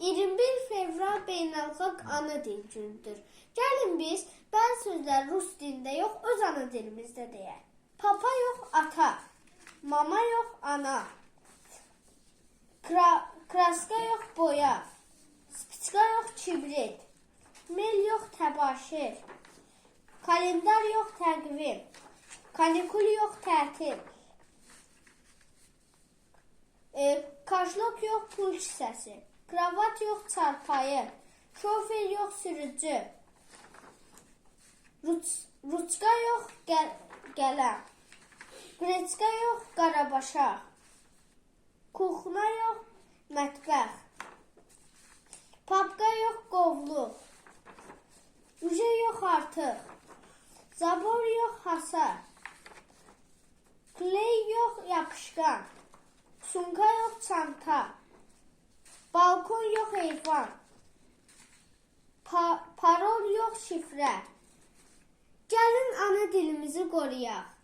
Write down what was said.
21 fevral beynəlxalq ana dil günüdür. Gəlin biz bəzi sözlər rus dilində yox, öz ana dilimizdə deyək. Papa yox, ata. Mama yox, ana. Kra kraska yox, boya. Spiçka yox, kibrit. Mel yox, təbaşir. Kalendar yox, təqvim. Kanikul yox, tətil. E, kaşlok yox, pul kisəsi. Kravat yox, çarpayı. Şofer yox, sürücü. Ruç, ruçka yox, gəl, qələm. Qreçka yox, qarabaşaq. Kuxna yox, mətbəx. Papqa yox, qovluq. Uje yox, artıq. Zabor yox, hasar. Kley yox, yapışqan. Sumka yox, çanta. Balkon yox, heyvan. Pa parol yox, şifrə. Gəlin ana dilimizi qoruyaq.